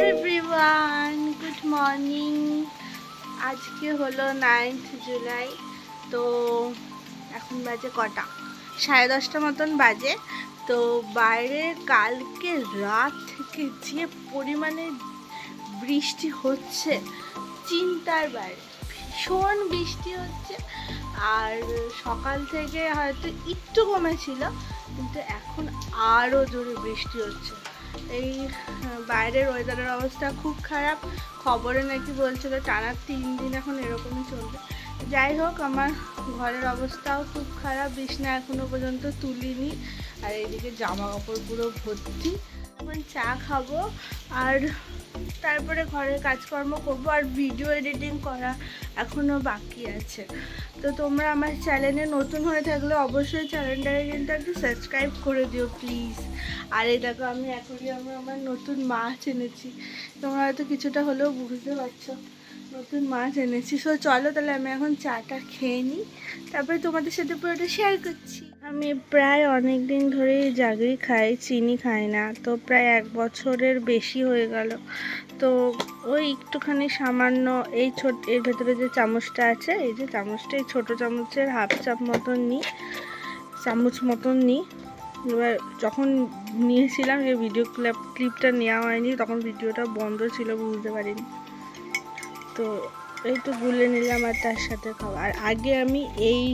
Everyone good morning আজকে হলো ninth July তো এখন বাজে কটা? সাড়ে দশটা মতন বাজে। তো বাইরে কালকে রাত থেকে যে পরিমাণে বৃষ্টি হচ্ছে, চিন্তার বাইরে। ভীষণ বৃষ্টি হচ্ছে। আর সকাল থেকে হয়তো একটু কমেছিল কিন্তু এখন আরও জোরে বৃষ্টি হচ্ছে। এই বাইরের ওয়েদারের অবস্থা খুব খারাপ। খবরে নাকি বলছিল টানা তিন দিন এখন এরকমই চলবে। যাই হোক, আমার ঘরের অবস্থাও খুব খারাপ। বিছনা এখনও পর্যন্ত তুলিনি। আর এইদিকে জামা কাপড় পুরো ভর্তি। এখন চা খাব। আর তারপরে ঘরের কাজকর্ম করব আর ভিডিও এডিটিং করা এখনও বাকি আছে। তো তোমরা আমার চ্যানেলে নতুন হয়ে থাকলে অবশ্যই চ্যানেলটাকে কিন্তু একটু সাবস্ক্রাইব করে দিও প্লিজ আর এই দেখো, আমি এখনই আমি আমার নতুন মাছ এনেছি। তোমরা হয়তো কিছুটা হলেও বুঝতে পারছ। নতুন মাছ এনেছি। সো চলো তাহলে আমি এখন চাটা খেয়ে নিই। তারপরে তোমাদের সাথে পুরোটা শেয়ার করছি। আমি প্রায় অনেক দিন ধরেই জাগরি খাই, চিনি খাই না। তো প্রায় এক বছরের বেশি হয়ে গেল। তো ওই একটুখানি সামান্য এই ছোট, এর ভেতরে যে চামচটা আছে, এই যে চামচটা, এই ছোটো চামচের হাফ চাপ মতন নিই চামচ মতন নিই এবার যখন নিয়েছিলাম যে ভিডিও ক্লিপ ক্লিপটা নেওয়া হয়নি, তখন ভিডিওটা বন্ধ ছিল বুঝতে পারিনি। তো এই তো গুলে নিলাম আর তার সাথে খাওয়া আর আগে আমি এই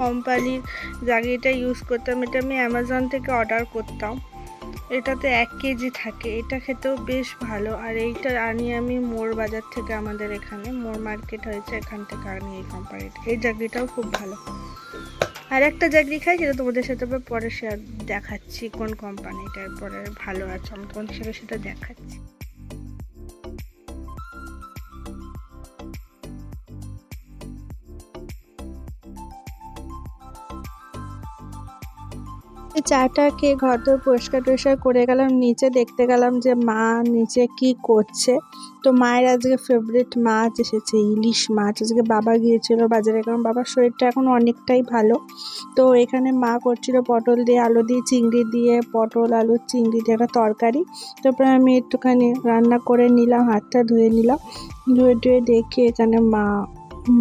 কোম্পানির জাগিটা ইউজ করতাম, এটা আমি অ্যামাজন থেকে অর্ডার করতাম। এটাতে এক কেজি থাকে, এটা খেতেও বেশ ভালো। আর এইটা আনি আমি মোড় বাজার থেকে আমাদের এখানে মোড় মার্কেট হয়েছে এখান থেকে আনি এই কোম্পানিটা এই জাগরিটাও খুব ভালো। আর একটা জাগরি খাই, যেটা তোমাদের সাথে পরে শেয়ার দেখাচ্ছি কোন কোম্পানিটার পরে ভালো আছে, আমি তোমাদের সাথে সেটা দেখাচ্ছি। চাটা খেয়ে ঘর দর পরিষ্কার টরিষ্কার করে গেলাম, নিচে দেখতে গেলাম যে মা নিচে কি করছে। তো মায়ের আজকে ফেভারিট মাছ এসেছে, ইলিশ মাছ। আজকে বাবা গিয়েছিল বাজারে, কারণ বাবার শরীরটা এখন অনেকটাই ভালো। তো এখানে মা করছিল পটল দিয়ে আলু দিয়ে চিংড়ি দিয়ে, পটল, আলু, চিংড়ি দিয়ে একটা তরকারি। তারপরে আমি একটুখানি রান্না করে নিলাম, হাতটা ধুয়ে নিলাম। ধুয়ে ধুয়ে দেখে এখানে মা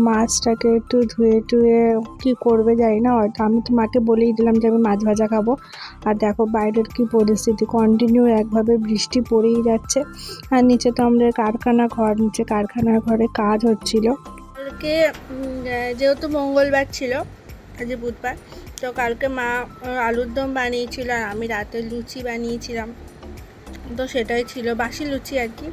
মাছটাকে একটু ধুয়ে টুয়ে কি করবে জানি না আমি তো মাকে বলেই দিলাম যে আমি মাছ ভাজা খাব। আর দেখো বাইরের কি পরিস্থিতি কন্টিনিউ একভাবে বৃষ্টি পড়েই যাচ্ছে। আর নিচে তো আমাদের কারখানা ঘর, নিচে কারখানার ঘরে কাজ হচ্ছিল। কালকে যেহেতু মঙ্গলবার ছিল, আজ বুধবার, তো কালকে মা আলুর দম বানিয়েছিল আর আমি রাতে লুচি বানিয়েছিলাম। তো সেটাই ছিল, বাসি লুচি আর কি।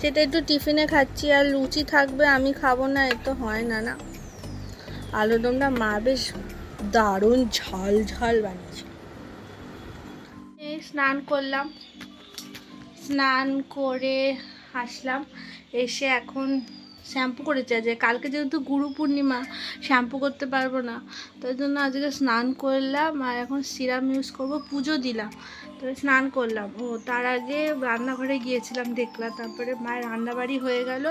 সেটা একটু টিফিনে খাচ্ছি আর লুচি থাকবে, আমি খাব না, এ তো হয় না না। আলুরদমটা মা বেশ দারুণ ঝাল ঝাল বানিয়েছে। স্নান করলাম। স্নান করে আসলাম, এসে এখন শ্যাম্পু করেছে যে কালকে যেহেতু গুরু পূর্ণিমা শ্যাম্পু করতে পারব না। তাই জন্য আজকে স্নান করলাম আর এখন সিরাম ইউজ করব পুজো দিলাম। তো স্নান করলাম। ও তার আগে রান্নাঘরে গিয়েছিলাম দেখলাম তারপরে মায়ের রান্নাবাড়ি হয়ে গেল।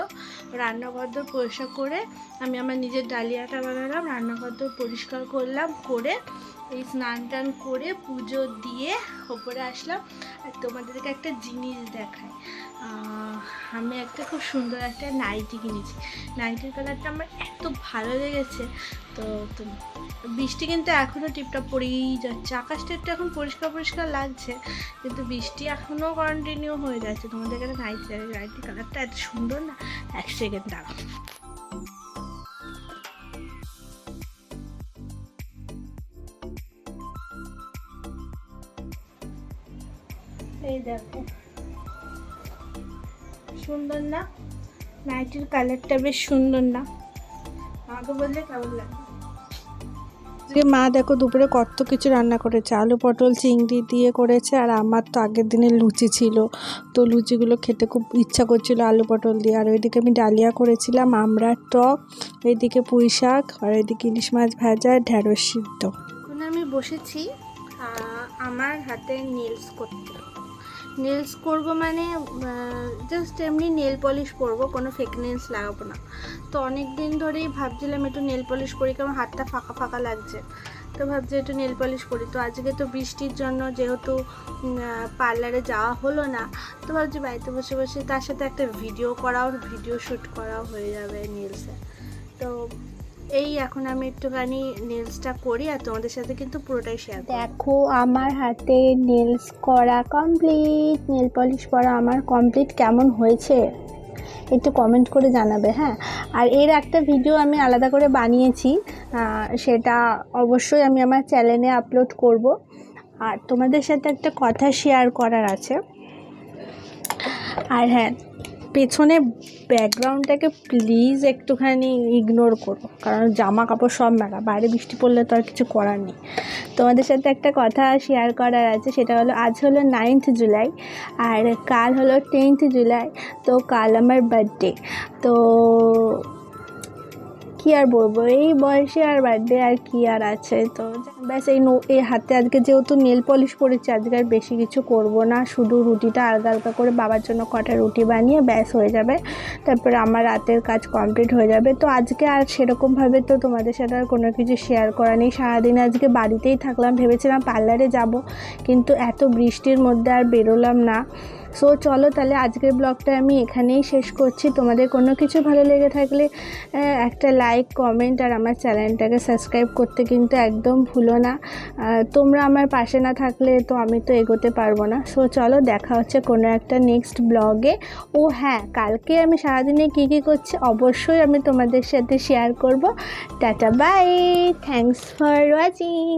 রান্নাঘর দর পরিষ্কার করে আমি আমার নিজের ডালিয়াটা বানালাম রান্নাঘর দর পরিষ্কার করলাম করে এই স্নান টান করে পুজো দিয়ে ওপরে আসলাম। আর তোমাদেরকে একটা জিনিস আহ, আমি একটা খুব সুন্দর একটা নাইটি কিনেছি। নাইটির কালারটা আমার এত ভালো লেগেছে। তো বৃষ্টি কিন্তু এখনও টিপটা পড়েই যাচ্ছে। আকাশটা একটু এখন পরিষ্কার পরিষ্কার লাগছে, কিন্তু বৃষ্টি এখনও কন্টিনিউ হয়ে যাচ্ছে। তোমাদের এখানে নাইটি নাইটি কালারটা এত সুন্দর না? এক সেকেন্ড দাঁড়াও। এই দেখো। সুন্দর না? নাইটির কালারটা বেশ সুন্দর না? আমাকে বললে কেমন লাগে? আজকে মা দেখো দুপুরে কত কিছু রান্না করেছে। আলু পটল চিংড়ি দিয়ে করেছে আর আমার তো আগের দিনে লুচি ছিল। তো লুচিগুলো খেতে খুব ইচ্ছা করছিল আলু পটল দিয়ে। আর ওইদিকে আমি ডালিয়া করেছিলাম আমড়ার টক এইদিকে পুঁই শাক আর এদিকে ইলিশ মাছ ভাজা ঢ্যাঁড়স সিদ্ধ। এখন আমি বসেছি আমার হাতে নেলস করতে। নেলস করব মানে জাস্ট এমনি নেল পলিশ করব কোনো ফেক নেলস লাগাবো না। তো অনেক দিন ধরেই ভাবছিলাম একটু নেল পলিশ করি, কারণ হাতটা ফাঁকা ফাঁকা লাগছে। তো ভাবছি একটু নেল পলিশ করি। তো আজকে তো বৃষ্টির জন্য যেহেতু পার্লারে যাওয়া হলো না, তো ভাবছি বাড়িতে বসে বসে তার সাথে একটা ভিডিও করাও ভিডিও শ্যুট করাও হয়ে যাবে নেলসে তো এই এখন আমি একটুখানি নেলসটা করি আর তোমাদের সাথে কিন্তু পুরোটাই শেয়ার দেখো, আমার হাতে নেলস করা কমপ্লিট নেল পলিশ করা আমার কমপ্লিট কেমন হয়েছে? একটু কমেন্ট করে জানাবে হ্যাঁ? আর এর একটা ভিডিও আমি আলাদা করে বানিয়েছি সেটা অবশ্যই আমি আমার চ্যানেলে আপলোড করব। আর তোমাদের সাথে একটা কথা শেয়ার করার আছে। আর হ্যাঁ পেছনে ব্যাকগ্রাউন্ডটাকে প্লিজ একটুখানি ইগনোর করো। কারণ জামা কাপড় সব মেলা, বাইরে বৃষ্টি পড়লে তো আর কিছু করার নেই। তোমাদের সাথে একটা কথা শেয়ার করার আছে, সেটা হলো আজ হলো নাইন্থ জুলাই আর কাল হলো টেন্থ জুলাই তো কাল আমার বার্থডে তো কি আর বলব? এই বয়সে আর বার্থডে আর কি আর আছে? তো ব্যাস, এই নো, এই হাতে আজকে যেহেতু নেল পলিশ করেছি আজকে আর বেশি কিছু করব না। শুধু রুটিটা আলগা আলগা করে বাবার জন্য কটা রুটি বানিয়ে ব্যাস হয়ে যাবে। তারপরে আমার রাতের কাজ কমপ্লিট হয়ে যাবে। তো আজকে আর সেরকমভাবে তো তোমাদের সাথে আর কোনো কিছু শেয়ার করা নেই। সারাদিন আজকে বাড়িতেই থাকলাম, ভেবেছিলাম পার্লারে যাব, কিন্তু এত বৃষ্টির মধ্যে আর বেরোলাম না। সো চলো তাহলে আজকের ব্লগটা আমি এখানেই শেষ করছি। তোমাদের কোনো কিছু ভালো লেগে থাকলে একটা লাইক কমেন্ট আর আমার চ্যানেলটাকে সাবস্ক্রাইব করতে কিন্তু একদম ভুলো না। তোমরা আমার পাশে না থাকলে তো আমি তো এগোতে পারব না। সো চলো দেখা হচ্ছে কোনো একটা নেক্সট ব্লগে ও হ্যাঁ কালকে আমি সারাদিনে কী কী করছি অবশ্যই আমি তোমাদের সাথে শেয়ার করব। Tata bye thanks for watching